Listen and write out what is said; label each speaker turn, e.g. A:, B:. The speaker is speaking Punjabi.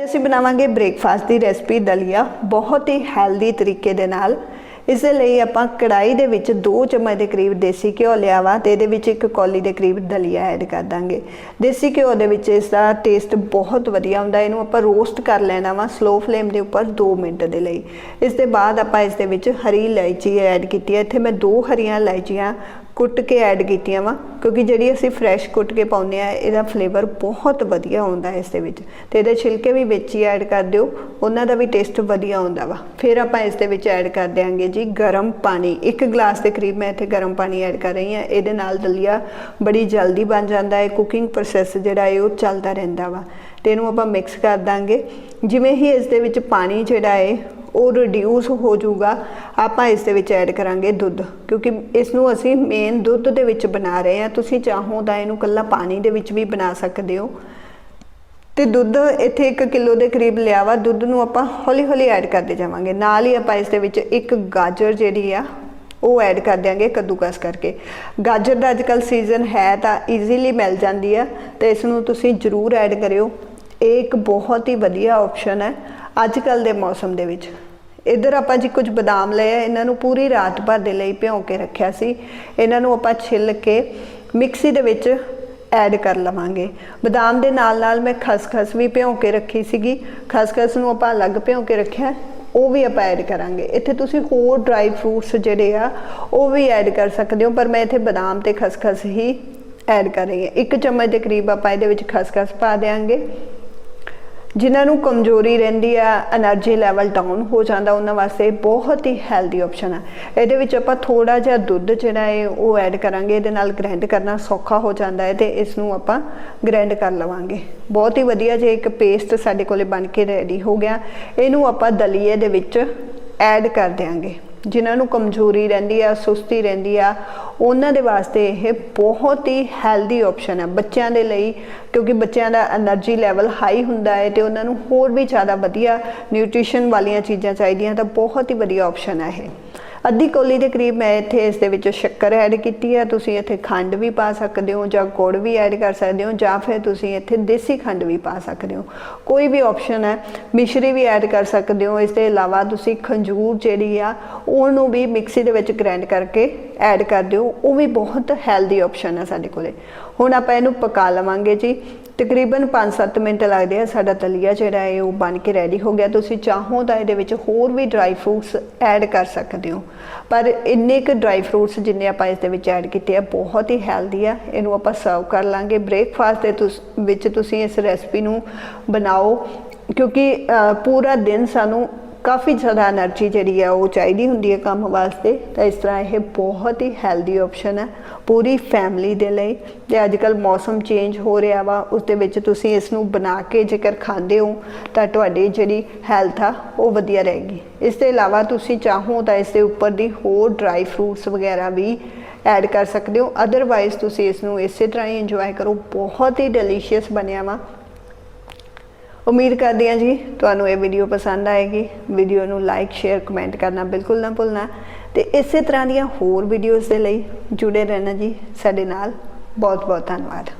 A: ਅੱਜ ਅਸੀਂ ਬਣਾਵਾਂਗੇ ਬ੍ਰੇਕਫਾਸਟ ਦੀ ਰੈਸਪੀ ਦਲੀਆ, ਬਹੁਤ ਹੀ ਹੈਲਦੀ ਤਰੀਕੇ ਦੇ ਨਾਲ। ਇਸ ਲਈ ਆਪਾਂ ਕੜਾਈ ਦੇ ਵਿੱਚ 2 ਚਮਚ ਦੇ ਕਰੀਬ ਦੇਸੀ ਘਿਓ ਲਿਆ ਵਾ ਤੇ ਇਹਦੇ ਵਿੱਚ ਇੱਕ ਕੌਲੀ ਦੇ ਕਰੀਬ ਦਲੀਆ ਐਡ ਕਰ ਦਾਂਗੇ। ਦੇਸੀ ਘਿਓ ਦੇ ਵਿੱਚ ਇਸ ਦਾ ਟੇਸਟ ਬਹੁਤ ਵਧੀਆ ਹੁੰਦਾ, ਇਹਨੂੰ ਆਪਾਂ ਰੋਸਟ ਕਰ ਲੈਣਾ ਵਾ ਸਲੋ ਫਲੇਮ ਦੇ ਉੱਪਰ 2 ਮਿੰਟ ਦੇ ਲਈ। ਇਸ ਦੇ ਬਾਅਦ ਆਪਾਂ ਇਸ ਦੇ ਵਿੱਚ ਹਰੀ ਇਲਾਇਚੀ ਐਡ ਕੀਤੀ ਹੈ। ਇੱਥੇ ਮੈਂ ਦੋ ਹਰੀਆਂ ਇਲਾਇਚੀਆਂ ਕੁੱਟ ਕੇ ਐਡ ਕੀਤੀਆਂ ਵਾ, ਕਿਉਂਕਿ ਜਿਹੜੀ ਅਸੀਂ ਫਰੈਸ਼ ਕੁੱਟ ਕੇ ਪਾਉਂਦੇ ਆ ਇਹਦਾ ਫਲੇਵਰ ਬਹੁਤ ਵਧੀਆ ਆਉਂਦਾ ਇਸ ਦੇ ਵਿੱਚ। ਤੇ ਇਹਦੇ ਛਿਲਕੇ ਵੀ ਵਿੱਚ ਹੀ ਐਡ ਕਰ ਦਿਓ, ਉਹਨਾਂ ਦਾ ਵੀ ਟੇਸਟ ਵਧੀਆ ਆਉਂਦਾ ਵਾ। ਫਿਰ ਆਪਾਂ ਇਸ ਦੇ ਵਿੱਚ ਐਡ ਕਰ ਦਿਆਂਗੇ ਜੀ ਗਰਮ ਪਾਣੀ। ਇੱਕ ਗਲਾਸ ਦੇ ਕਰੀਬ ਮੈਂ ਇੱਥੇ ਗਰਮ ਪਾਣੀ ਐਡ ਕਰ ਰਹੀ ਹਾਂ, ਇਹਦੇ ਨਾਲ ਦਲੀਆ ਬੜੀ ਜਲਦੀ ਬਣ ਜਾਂਦਾ ਹੈ ਕੁਕਿੰਗ ਪ੍ਰੋਸੈਸ ਜਿਹੜਾ ਹੈ ਉਹ ਚੱਲਦਾ ਰਹਿੰਦਾ ਵਾ। ਤੇ ਇਹਨੂੰ ਆਪਾਂ ਮਿਕਸ ਕਰ ਦਾਂਗੇ। ਜਿਵੇਂ ਹੀ ਇਸ ਦੇ ਵਿੱਚ ਪਾਣੀ ਜਿਹੜਾ ਹੈ ਉਹ ਰਿਡਿਊਸ ਹੋ ਜਾਊਗਾ ਆਪਾਂ ਇਸ ਦੇ ਵਿੱਚ ਐਡ ਕਰਾਂਗੇ ਦੁੱਧ, ਕਿਉਂਕਿ ਇਸ ਨੂੰ ਅਸੀਂ ਮੇਨ ਦੁੱਧ ਦੇ ਵਿੱਚ ਬਣਾ ਰਹੇ ਹਾਂ, ਤੁਸੀਂ ਚਾਹੋ ਤਾਂ ਇਹਨੂੰ ਕੱਲਾ ਪਾਣੀ ਦੇ ਵਿੱਚ ਵੀ ਬਣਾ ਸਕਦੇ ਹੋ। ਤੇ ਦੁੱਧ ਇੱਥੇ 1 ਕਿਲੋ ਦੇ ਕਰੀਬ ਲਿਆ ਵਾ, ਦੁੱਧ ਨੂੰ ਆਪਾਂ ਹੌਲੀ ਹੌਲੀ ਐਡ ਕਰਦੇ ਜਾਵਾਂਗੇ। ਨਾਲ ਹੀ ਆਪਾਂ ਇਸ ਦੇ ਵਿੱਚ ਇੱਕ ਗਾਜਰ ਜਿਹੜੀ ਆ, ਉਹ ਐਡ ਕਰ ਦਿਆਂਗੇ ਕੱਦੂਕਸ ਕਰਕੇ। ਗਾਜਰ ਦਾ ਅੱਜਕੱਲ ਸੀਜ਼ਨ ਹੈ ਤਾਂ ਈਜ਼ੀਲੀ ਮਿਲ ਜਾਂਦੀ ਆ, ਤੇ ਇਸ ਨੂੰ ਤੁਸੀਂ ਜ਼ਰੂਰ ਐਡ ਕਰਿਓ। ਇਹ ਇੱਕ ਬਹੁਤ ਹੀ ਵਧੀਆ ਆਪਸ਼ਨ ਹੈ। ਅੱਜ ਕੱਲ ਦੇ ਮੌਸਮ ਦੇ ਵਿੱਚ। ਇੱਧਰ ਆਪਾਂ ਜੀ ਕੁਝ ਬਦਾਮ ਲਏ ਆ, ਇਹਨਾਂ ਨੂੰ ਪੂਰੀ ਰਾਤ ਭਰ ਦੇ ਲਈ ਭਿਉਂ ਕੇ ਰੱਖਿਆ ਸੀ। ਇਹਨਾਂ ਨੂੰ ਆਪਾਂ ਛਿੱਲ ਕੇ ਮਿਕਸੀ ਦੇ ਵਿੱਚ ਐਡ ਕਰ ਲਵਾਂਗੇ। ਬਦਾਮ ਦੇ ਨਾਲ ਨਾਲ ਮੈਂ ਖਸਖਸ ਵੀ ਭਿਉਂ ਕੇ ਰੱਖੀ ਸੀਗੀ। ਖਸਖਸ ਨੂੰ ਆਪਾਂ ਅਲੱਗ ਭਿਉਂ ਕੇ ਰੱਖਿਆ, ਉਹ ਵੀ ਆਪਾਂ ਐਡ ਕਰਾਂਗੇ। ਇੱਥੇ ਤੁਸੀਂ ਹੋਰ ਡਰਾਈ ਫਰੂਟਸ ਜਿਹੜੇ ਆ, ਉਹ ਵੀ ਐਡ ਕਰ ਸਕਦੇ ਹੋ, ਪਰ ਮੈਂ ਇੱਥੇ ਬਦਾਮ ਤੇ ਖਸਖਸ ਹੀ ਐਡ ਕਰ ਰਹੀ ਹਾਂ। ਇੱਕ ਚਮਚ ਦੇ ਕਰੀਬ ਆਪਾਂ ਇਹਦੇ ਵਿੱਚ ਖਸਖਸ ਪਾ ਦੇਾਂਗੇ ਜਿਨ੍ਹਾਂ ਨੂੰ ਕਮਜ਼ੋਰੀ ਰਹਿੰਦੀ ਆ એનર્ਜੀ ਲੈਵਲ ਡਾਊਨ ਹੋ ਜਾਂਦਾ, ਉਹਨਾਂ ਵਾਸਤੇ ਬਹੁਤ ਹੀ ਹੈਲਦੀ ਆਪਸ਼ਨ ਆ। ਇਹਦੇ ਵਿੱਚ ਆਪਾਂ ਥੋੜਾ ਜਿਹਾ ਦੁੱਧ ਜਿਹੜਾ ਹੈ ਉਹ ਐਡ ਕਰਾਂਗੇ, ਇਹਦੇ ਨਾਲ ਗ੍ਰੈਂਡ ਕਰਨਾ ਸੌਖਾ ਹੋ ਜਾਂਦਾ ਹੈ ਤੇ ਇਸ ਨੂੰ ਆਪਾਂ ਗ੍ਰਾਈਂਡ ਕਰ ਲਵਾਂਗੇ। ਬਹੁਤ ਹੀ ਵਧੀਆ ਜੇ ਇੱਕ ਪੇਸਟ ਸਾਡੇ ਕੋਲੇ ਬਣ ਕੇ ਰੈਡੀ ਹੋ ਗਿਆ, ਇਹਨੂੰ ਆਪਾਂ ਦਲੀਏ ਦੇ ਵਿੱਚ ਐਡ ਕਰ ਦੇਾਂਗੇ ਜਿਨ੍ਹਾਂ ਨੂੰ ਕਮਜ਼ੋਰੀ ਰਹਿੰਦੀ ਆ, ਸੁਸਤੀ ਰਹਿੰਦੀ ਆ, ਉਹਨਾਂ ਦੇ ਵਾਸਤੇ ਇਹ ਬਹੁਤ ਹੀ ਹੈਲਦੀ ਆਪਸ਼ਨ ਹੈ ਬੱਚਿਆਂ ਦੇ ਲਈ, ਕਿਉਂਕਿ ਬੱਚਿਆਂ ਦਾ એનર્ਜੀ ਲੈਵਲ ਹਾਈ ਹੁੰਦਾ ਹੈ ਤੇ ਉਹਨਾਂ ਨੂੰ ਹੋਰ ਵੀ ਜ਼ਿਆਦਾ ਵਧੀਆ ਨਿਊਟ੍ਰੀਸ਼ਨ ਵਾਲੀਆਂ ਚੀਜ਼ਾਂ ਚਾਹੀਦੀਆਂ ਤਾਂ ਬਹੁਤ ਹੀ ਵਧੀਆ ਆਪਸ਼ਨ ਹੈ ਇਹ। ਅੱਧੀ ਕੋਲੀ ਦੇ ਕਰੀਬ ਮੈਂ ਇੱਥੇ ਇਸ ਦੇ ਵਿੱਚ ਸ਼ੱਕਰ ਐਡ ਕੀਤੀ ਹੈ। ਤੁਸੀਂ ਇੱਥੇ ਖੰਡ ਵੀ ਪਾ ਸਕਦੇ ਹੋ ਜਾਂ ਗੁੜ ਵੀ ਐਡ ਕਰ ਸਕਦੇ ਹੋ ਜਾਂ ਫਿਰ ਤੁਸੀਂ ਇੱਥੇ ਦੇਸੀ ਖੰਡ ਵੀ ਪਾ ਸਕਦੇ ਹੋ। ਕੋਈ ਵੀ ਆਪਸ਼ਨ ਹੈ, ਮਿਸ਼ਰੀ ਵੀ ਐਡ ਕਰ ਸਕਦੇ ਹੋ। ਇਸ ਦੇ ਇਲਾਵਾ ਤੁਸੀਂ ਖੰਜੂਰ ਜਿਹੜੀ ਆ, ਉਹਨੂੰ ਵੀ ਮਿਕਸੀ ਦੇ ਵਿੱਚ ਗ੍ਰਾਈਂਡ ਕਰਕੇ ਐਡ ਕਰ ਦਿਓ। ਉਹ ਵੀ ਬਹੁਤ ਹੈਲਦੀ ਆਪਸ਼ਨ ਹੈ ਸਾਡੇ ਕੋਲੇ। ਹੁਣ ਆਪਾਂ ਇਹਨੂੰ ਪਕਾ ਲਵਾਂਗੇ ਜੀ। ਤਕਰੀਬਨ 5-7 ਮਿੰਟ ਲੱਗਦੇ ਆ ਸਾਡਾ ਦਲੀਆ ਜਿਹੜਾ ਹੈ ਉਹ ਬਣ ਕੇ ਰੈਡੀ ਹੋ ਗਿਆ। ਤੁਸੀਂ ਚਾਹੋ ਤਾਂ ਇਹਦੇ ਵਿੱਚ ਹੋਰ ਵੀ ਡਰਾਈ ਫਰੂਟਸ ਐਡ ਕਰ ਸਕਦੇ ਹੋ। ਪਰ ਇੰਨੇ ਕੁ ਡਰਾਈ ਫਰੂਟਸ ਜਿੰਨੇ ਆਪਾਂ ਇਸ ਦੇ ਵਿੱਚ ਐਡ ਕੀਤੇ ਆ, ਬਹੁਤ ਹੀ ਹੈਲਦੀ ਆ। ਇਹਨੂੰ ਆਪਾਂ ਸਰਵ ਕਰ ਲਾਂਗੇ। ਬ੍ਰੇਕਫਾਸਟ ਦੇ ਤੁਸ- ਵਿੱਚ ਤੁਸੀਂ ਇਸ ਰੈਸਪੀ ਨੂੰ ਬਣਾਓ। ਕਿਉਂਕਿ ਪੂਰਾ ਦਿਨ ਸਾਨੂੰ ਕਾਫੀ ਜ਼ਿਆਦਾ એનર્ਜੀ ਜਿਹੜੀ ਹੈ ਉਹ ਚਾਹੀਦੀ ਹੁੰਦੀ ਹੈ ਕੰਮ ਵਾਸਤੇ। ਤਾਂ ਇਸ ਤਰ੍ਹਾਂ ਇਹ ਬਹੁਤ ਹੀ ਹੈਲਦੀ ਆਪਸ਼ਨ ਹੈ ਪੂਰੀ ਫੈਮਿਲੀ ਦੇ ਲਈ। ਤੇ ਅੱਜ ਕੱਲ ਮੌਸਮ ਚੇਂਜ ਹੋ ਰਿਹਾ ਵਾ ਉਸ ਦੇ ਵਿੱਚ ਤੁਸੀਂ ਇਸ ਨੂੰ ਬਣਾ ਕੇ ਜੇਕਰ ਖਾਂਦੇ ਹੋ, ਤਾਂ ਤੁਹਾਡੀ ਜਿਹੜੀ ਹੈਲਥ ਆ, ਉਹ ਵਧੀਆ ਰਹੇਗੀ। ਇਸ ਤੋਂ ਇਲਾਵਾ ਤੁਸੀਂ ਚਾਹੋ ਤਾਂ ਇਸ ਦੇ ਉੱਪਰ ਦੀ ਹੋਰ ਡਰਾਈ ਫਰੂਟਸ ਵਗੈਰਾ ਵੀ ਐਡ ਕਰ ਸਕਦੇ ਹੋ। ਅਦਰਵਾਈਜ਼ ਤੁਸੀਂ ਇਸ ਨੂੰ ਇਸੇ ਤਰ੍ਹਾਂ ਹੀ ਇੰਜੋਏ ਕਰੋ। ਬਹੁਤ ਹੀ ਡੈਲੀਸ਼ੀਅਸ ਬਣਿਆ ਵਾ। ਉਮੀਦ ਕਰਦੀ ਹਾਂ ਜੀ ਤੁਹਾਨੂੰ ਇਹ ਵੀਡੀਓ ਪਸੰਦ ਆਏਗੀ। ਵੀਡੀਓ ਨੂੰ ਲਾਈਕ ਸ਼ੇਅਰ ਕਮੈਂਟ ਕਰਨਾ ਬਿਲਕੁਲ ਨਾ ਭੁੱਲਣਾ। ਤੇ ਇਸੇ ਤਰ੍ਹਾਂ ਦੀਆਂ ਹੋਰ ਵੀਡੀਓਜ਼ ਦੇ ਲਈ ਜੁੜੇ ਰਹਿਣਾ ਜੀ। ਸਾਡੇ ਨਾਲ ਬਹੁਤ ਬਹੁਤ ਧੰਨਵਾਦ।